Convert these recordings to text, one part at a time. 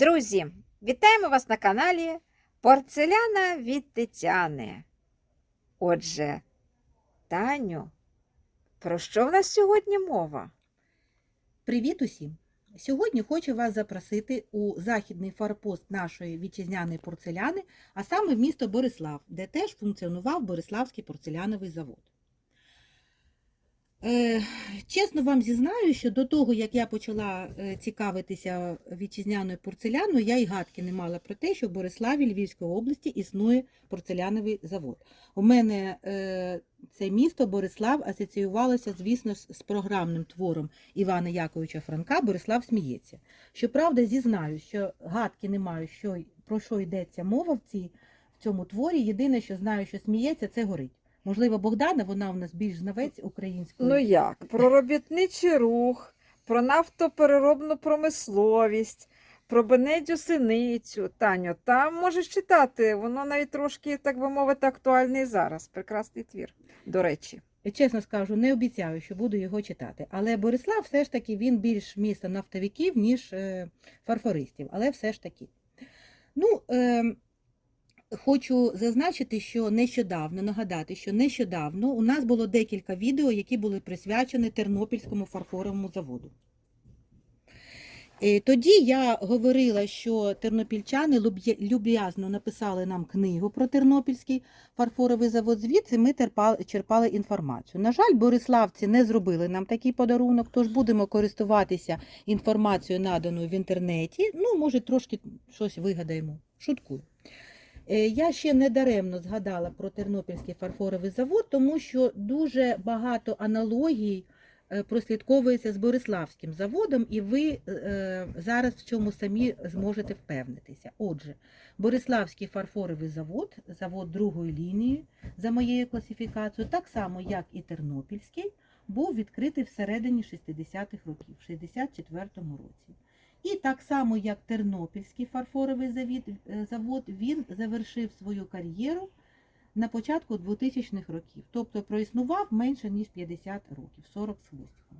Друзі, вітаємо вас на каналі Порцеляна від Тетяни. Отже, Таню, про що в нас сьогодні мова? Привіт усім! Сьогодні хочу вас запросити у західний форпост нашої вітчизняної порцеляни, а саме в місто Борислав, де теж функціонував Бориславський порцеляновий завод. Е, чесно вам зізнаю, що до того, як я почала е, цікавитися вітчизняною порцеляною, я й гадки не мала про те, що в Бориславі Львівської області існує порцеляновий завод. У мене е, це місто Борислав асоціювалося, звісно, з програмним твором Івана Яковича Франка Борислав сміється. Щоправда, зізнаю, що гадки не маю, що, про що йдеться мова в, цій, в цьому творі. Єдине, що знаю, що сміється, це горить. Можливо, Богдана, вона у нас більш знавець української. Ну як? Про робітничий рух, про нафтопереробну промисловість, про Бенедю Синицю. Таню, там можеш читати, воно навіть трошки, так би мовити, актуальний зараз. Прекрасний твір, до речі. Чесно скажу, не обіцяю, що буду його читати. Але Борислав все ж таки він більш місто нафтовиків, ніж е, фарфористів. Але все ж таки. Ну, е, хочу зазначити, що нещодавно, нагадати, що нещодавно у нас було декілька відео, які були присвячені Тернопільському фарфоровому заводу. Е, Тоді я говорила, що тернопільчани люб'я- люб'язно написали нам книгу про Тернопільський фарфоровий завод. Звідси ми черпали інформацію. На жаль, бориславці не зробили нам такий подарунок, тож будемо користуватися інформацією, наданою в інтернеті. Ну, може, трошки щось вигадаємо. Шуткую. Е, Я ще не даремно згадала про Тернопільський фарфоровий завод, тому що дуже багато аналогій е, прослідковується з Бориславським заводом, і ви е, зараз в цьому самі зможете впевнитися. Отже, Бориславський фарфоровий завод, завод другої лінії, за моєю класифікацією, так само як і Тернопільський, був відкритий всередині 60-х років, в 64-му році. І так само, як Тернопільський фарфоровий е, завод, він завершив свою кар'єру на початку 2000-х років, тобто проіснував менше ніж 50 років, 40 з хвостиком.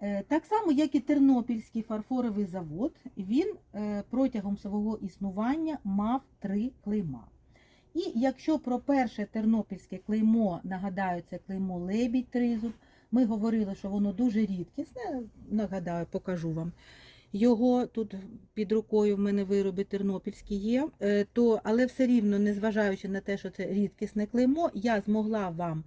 Е, Так само, як і Тернопільський фарфоровий завод, він е, протягом свого існування мав три клейма. І якщо про перше тернопільське клеймо, нагадаю, це клеймо Лебідь Тризуб, ми говорили, що воно дуже рідкісне, нагадаю, покажу вам. Його тут під рукою в мене вироби тернопільські є, е, то, але все рівно, незважаючи на те, що це рідкісне клеймо, я змогла вам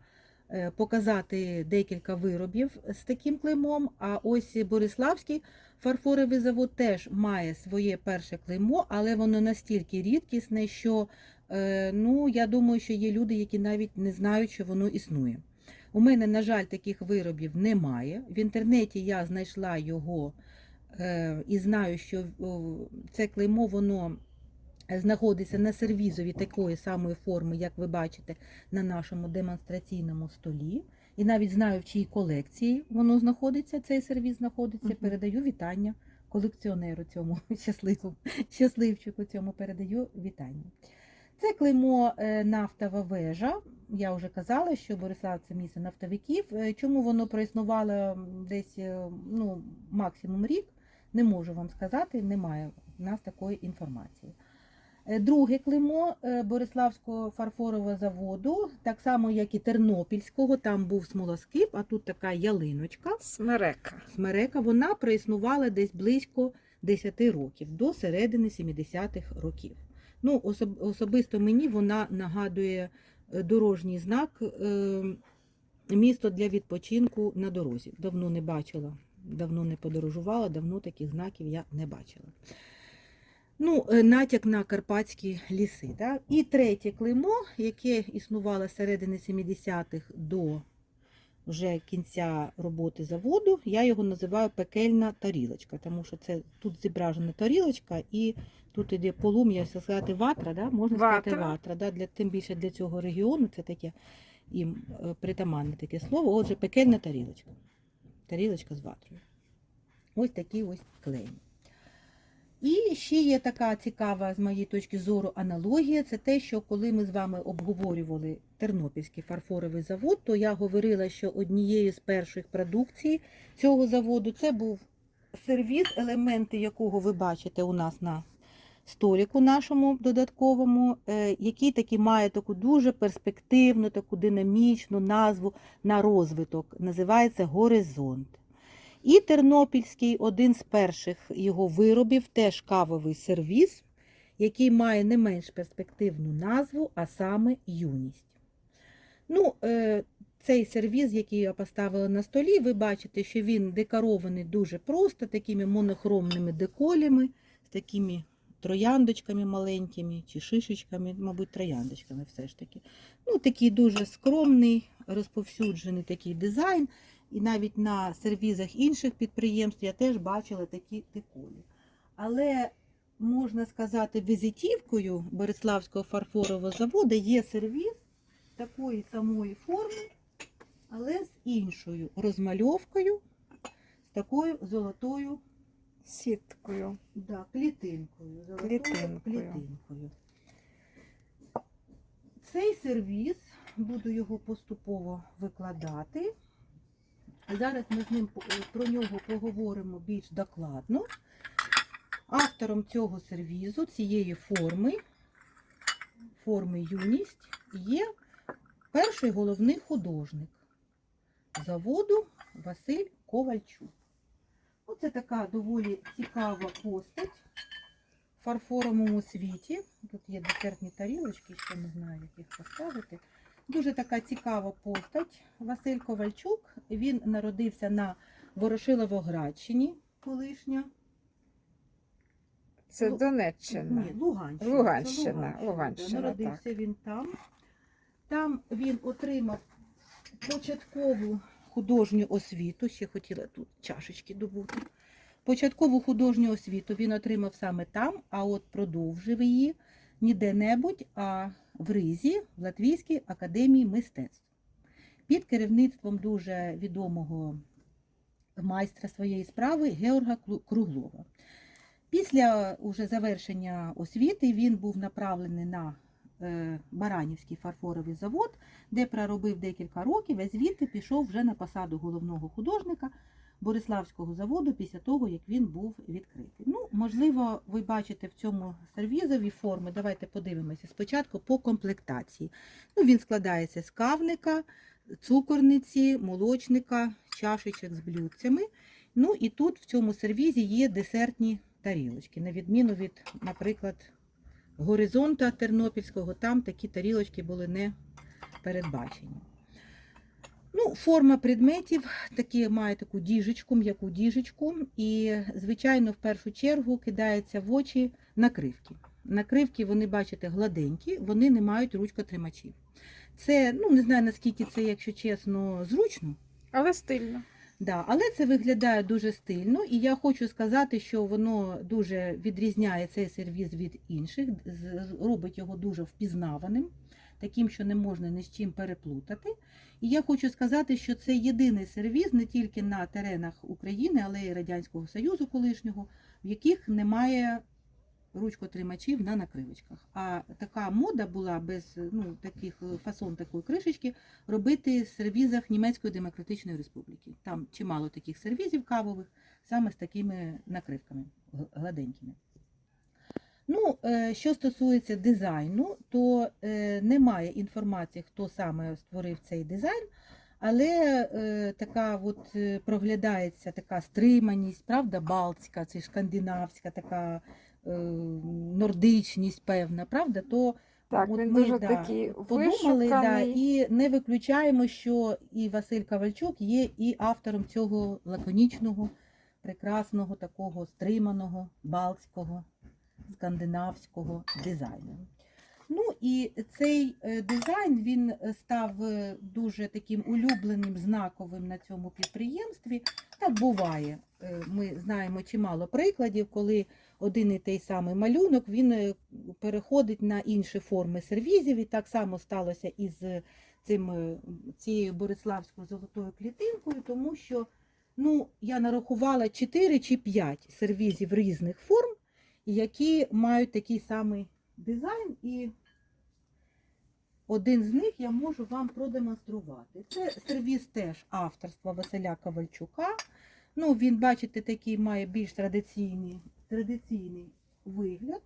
е, показати декілька виробів з таким клеймом. А ось Бориславський фарфоровий завод теж має своє перше клеймо, але воно настільки рідкісне, що е, ну, я думаю, що є люди, які навіть не знають, що воно існує. У мене, на жаль, таких виробів немає. В інтернеті я знайшла його е, і знаю, що о, це клеймо воно знаходиться на сервізові такої самої форми, як ви бачите, на нашому демонстраційному столі. І навіть знаю, в чиїй колекції воно знаходиться, цей сервіз знаходиться. Мгм. Передаю вітання колекціонеру цьому щасливому, щасливчику цьому передаю вітання. Це клеймо е, нафтова вежа. Я вже казала, що Борислав це місце нафтовиків. Е, Чому воно проіснувало десь е, ну, максимум рік, не можу вам сказати, немає в нас такої інформації. Друге клеймо Бориславського фарфорового заводу, так само, як і Тернопільського, там був смолоскип, а тут така ялиночка. Смерека. Смерека, вона проіснувала десь близько 10 років, до середини 70-х років. Ну, особ- особисто мені вона нагадує е, дорожній знак е, місто для відпочинку на дорозі. Давно не бачила, давно не подорожувала, давно таких знаків я не бачила. Ну, е, натяк на карпатські ліси. Да? І третє клеймо, яке існувало з середини 70-х до вже кінця роботи заводу, я його називаю пекельна тарілочка, тому що це тут зображена тарілочка, і тут іде полум'я, сказати, ватра, да? можна сказати, Ватра. ватра. Да? Для, тим більше для цього регіону це таке їм е, притаманне таке слово. Отже, пекельна тарілочка. Тарілочка з ватрою. Ось такий ось клей. І ще є така цікава, з моєї точки зору, аналогія. Це те, що коли ми з вами обговорювали Тернопільський фарфоровий завод, то я говорила, що однією з перших продукцій цього заводу це був сервіс, елементи якого ви бачите у нас на століку нашому додатковому, е, який таки має таку дуже перспективну, таку динамічну назву на розвиток. Називається Горизонт. І Тернопільський один з перших його виробів, теж кавовий сервіс, який має не менш перспективну назву, а саме юність. Ну, е, цей сервіз, який я поставила на столі, ви бачите, що він декорований дуже просто, такими монохромними деколями, з такими трояндочками маленькими чи шишечками, мабуть, трояндочками все ж таки. Ну, такий дуже скромний, розповсюджений такий дизайн. І навіть на сервізах інших підприємств я теж бачила такі деколі. Але можна сказати, візитівкою Бориславського фарфорового заводу є сервіз такої самої форми, але з іншою розмальовкою, з такою золотою Сіткою. да, клітинкою. Золотою Клітинкою. клітинкою. Цей сервіз, буду його поступово викладати. Зараз ми з ним про нього поговоримо більш докладно. Автором цього сервізу, цієї форми, форми юність, є перший головний художник заводу Василь Ковальчук. Оце така доволі цікава постать в фарфоровому світі. Тут є десертні тарілочки, ще не знаю, як їх поставити. Дуже така цікава постать. Василь Ковальчук. Він народився на Ворошиловоградщині, колишня. Це Лу- Донеччина. Ні, Луганщина. Луганщина, Це Луганщина, Народився він там. Там він отримав початкову художню освіту. Ще хотіла тут чашечки добути. Початкову художню освіту він отримав саме там, а от продовжив її не де-небудь, а в Ризі, в Латвійській академії мистецтв. Під керівництвом дуже відомого майстра своєї справи Георга Круглова. Після уже завершення освіти він був направлений на е, Баранівський фарфоровий завод, де проробив декілька років, а звідти пішов вже на посаду головного художника Бориславського заводу після того, як він був відкритий. Ну, можливо, ви бачите в цьому сервізові форми. Давайте подивимося спочатку по комплектації. Ну, він складається з кавника, цукорниці, молочника, чашечок з блюдцями. Ну і тут в цьому сервізі є десертні тарілочки, на відміну від, наприклад, горизонта Тернопільського, там такі тарілочки були не передбачені. Ну, форма предметів такі має таку діжечку, м'яку діжечку, і, звичайно, в першу чергу кидається в очі накривки. Накривки, вони, бачите, гладенькі, вони не мають ручкотримачів. Це, ну не знаю наскільки це, якщо чесно, зручно. Але стильно. Да, але це виглядає дуже стильно, і я хочу сказати, що воно дуже відрізняє цей сервіз від інших, робить його дуже впізнаваним, таким, що не можна ні з чим переплутати. І я хочу сказати, що це єдиний сервіз не тільки на теренах України, але й Радянського Союзу колишнього, в яких немає ручкотримачів на накривочках. А така мода була без ну, таких е, фасон такої кришечки робити в сервізах Німецької Демократичної Республіки. Там чимало таких сервізів кавових, саме з такими накривками гладенькими. Ну, е, що стосується дизайну, то е, немає інформації, хто саме створив цей дизайн, але е, така от проглядається така стриманість, правда, балтська, це скандинавська, така нордичність певна, правда, то Так, От він ми, дуже да, такий подумали, да, і не виключаємо, що і Василь Ковальчук є і автором цього лаконічного, прекрасного, такого стриманого, балтського, скандинавського дизайну. Ну і цей е, дизайн він е, став е, дуже таким улюбленим, знаковим на цьому підприємстві. Так буває. Ми знаємо чимало прикладів, коли один і той самий малюнок він переходить на інші форми сервізів. І так само сталося із цим, цією Бориславською золотою клітинкою, тому що ну, я нарахувала 4 чи 5 сервізів різних форм, які мають такий самий дизайн. І один з них я можу вам продемонструвати. Це сервіз теж авторства Василя Ковальчука. Ну, він, бачите, такий має більш традиційний, традиційний вигляд.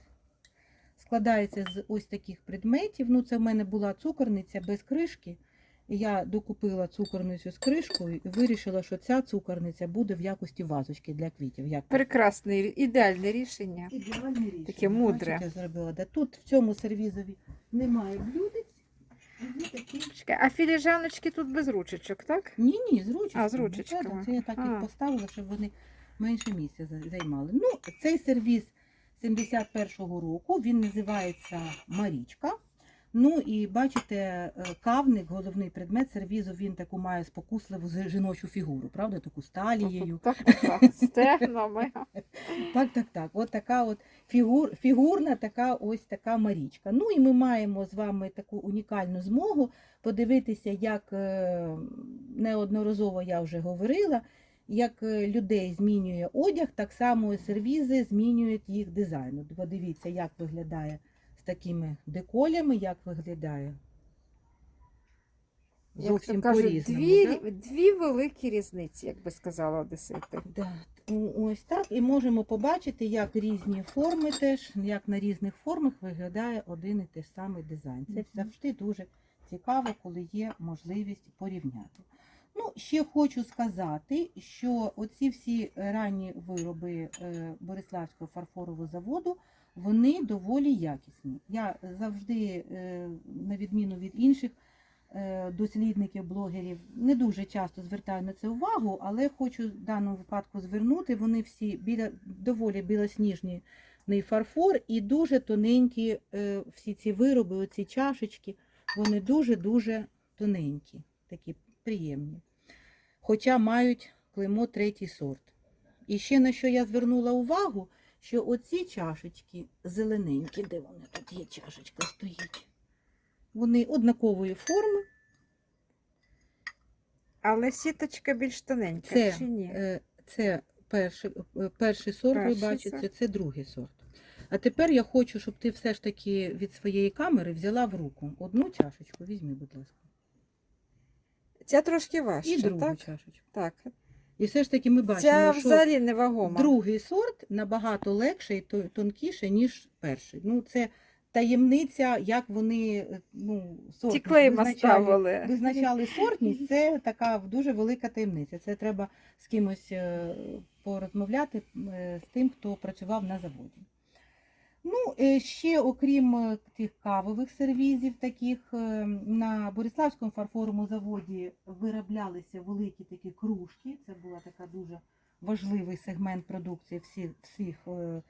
Складається з ось таких предметів. Ну, це в мене була цукорниця без кришки. Я докупила цукорницю з кришкою і вирішила, що ця цукорниця буде в якості вазочки для квітів. Як Прекрасне, ідеальне рішення. Ідеальне рішення. Таке мудре. Бачите, зробила. Да, тут в цьому сервізові немає блюдець. Чекай, А філіжаночки тут без ручечок, так? ні, ні, з ручечками. А, з ручечками. Це я так А. їх поставила, щоб вони менше місця займали. Ну, цей сервіс 71-го року, він називається Марічка. Ну і бачите, е, кавник, головний предмет сервізу, він таку має спокусливу жіночу фігуру, правда? Таку з талією. Так, так, так. Стегнами. Так, так, так. От така от фігур, фігурна така ось така Марічка. Ну і ми маємо з вами таку унікальну змогу подивитися, як е, неодноразово я вже говорила, як е, людей змінює одяг, так само і сервізи змінюють їх дизайн. От Подивіться, як виглядає такими деколями, як виглядає. Зовсім по-різному. дві, да? дві великі різниці, як би сказала Одесити. Да, ось так. І можемо побачити, як різні форми теж, як на різних формах виглядає один і той самий дизайн. Це Мгм. завжди дуже цікаво, коли є можливість порівняти. Ну, ще хочу сказати, що оці всі ранні вироби е, Бориславського фарфорового заводу, вони доволі якісні. Я завжди, е, на відміну від інших е, дослідників, блогерів, не дуже часто звертаю на це увагу, але хочу в даному випадку звернути. Вони всі біля доволі білосніжні фарфор і дуже тоненькі е, всі ці вироби, оці чашечки, вони дуже-дуже тоненькі, такі приємні. Хоча мають клеймо третій сорт. І ще на що я звернула увагу, що оці чашечки зелененькі, де вони тут є чашечка стоїть. Вони однакової форми. Але сіточка більш тоненька, Це, чи ні? е, це перший, е, перший сорт, Перший ви бачите, сорт. це другий сорт. А тепер я хочу, щоб ти все ж таки від своєї камери взяла в руку одну чашечку. Візьми, будь ласка. Ця трошки важча, І другу так? чашечку. Так. І все ж таки ми Ця бачимо, що взагалі невагома. другий сорт набагато легший і тонкіший, ніж перший. Ну, це таємниця, як вони е, ну, Ті клейма визначають. ставили. Визначали сортність, це така дуже велика таємниця. Це треба з кимось е, порозмовляти е, з тим, хто працював на заводі. Ну, е, ще окрім е, тих кавових сервізів, таких е, на Бориславському фарфоровому заводі вироблялися великі такі кружки. Це була така дуже важливий сегмент продукції всіх, всіх е,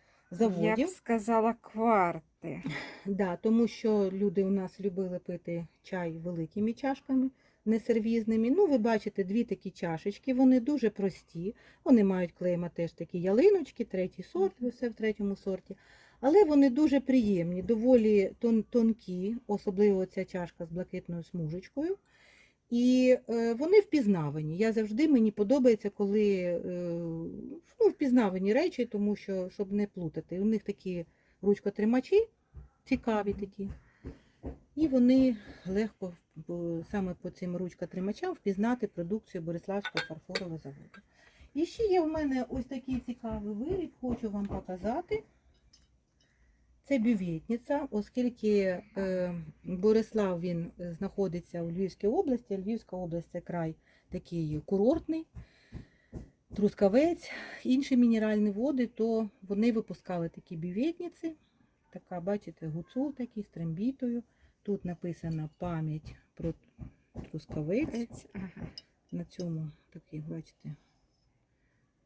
Я б сказала кварти. Да, тому що люди у нас любили пити чай великими чашками, не сервізними. Ну, ви бачите дві такі чашечки, вони дуже прості. Вони мають клейма теж такі ялиночки, третій сорт, все в третьому сорті. Але вони дуже приємні, доволі тон, тонкі, особливо ця чашка з блакитною смужечкою. І е, вони впізнавані. Я завжди мені подобається, коли е, ну, впізнавані речі, тому що щоб не плутати. У них такі ручкотримачі цікаві такі. І вони легко саме по цим ручкотримачам впізнати продукцію Бориславського фарфорового заводу. І ще є в мене ось такий цікавий виріб, хочу вам показати. Це бюветниця, оскільки е, Борислав він знаходиться у Львівській області. Львівська область це край такий курортний, трускавець, інші мінеральні води, то вони випускали такі бюветниці. Така, бачите, гуцул такий з трембітою. Тут написана пам'ять про трускавець. Ага. На цьому такий, бачите.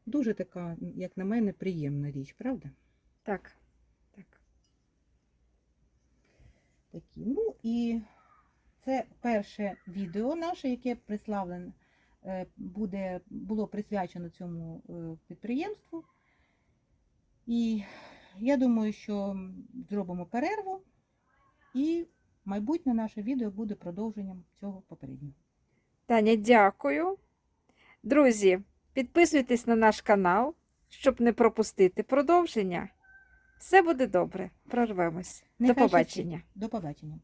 Дуже така, як на мене, приємна річ, правда? Так. Такі. Ну і це перше відео наше, яке приславлене, е, буде, було присвячено цьому е, підприємству. І я думаю, що зробимо перерву, і майбутнє наше відео буде продовженням цього попереднього. Таня, дякую. Друзі, підписуйтесь на наш канал, щоб не пропустити продовження. Все буде добре. Прорвемось. До Нехай щастить. побачення. До побачення.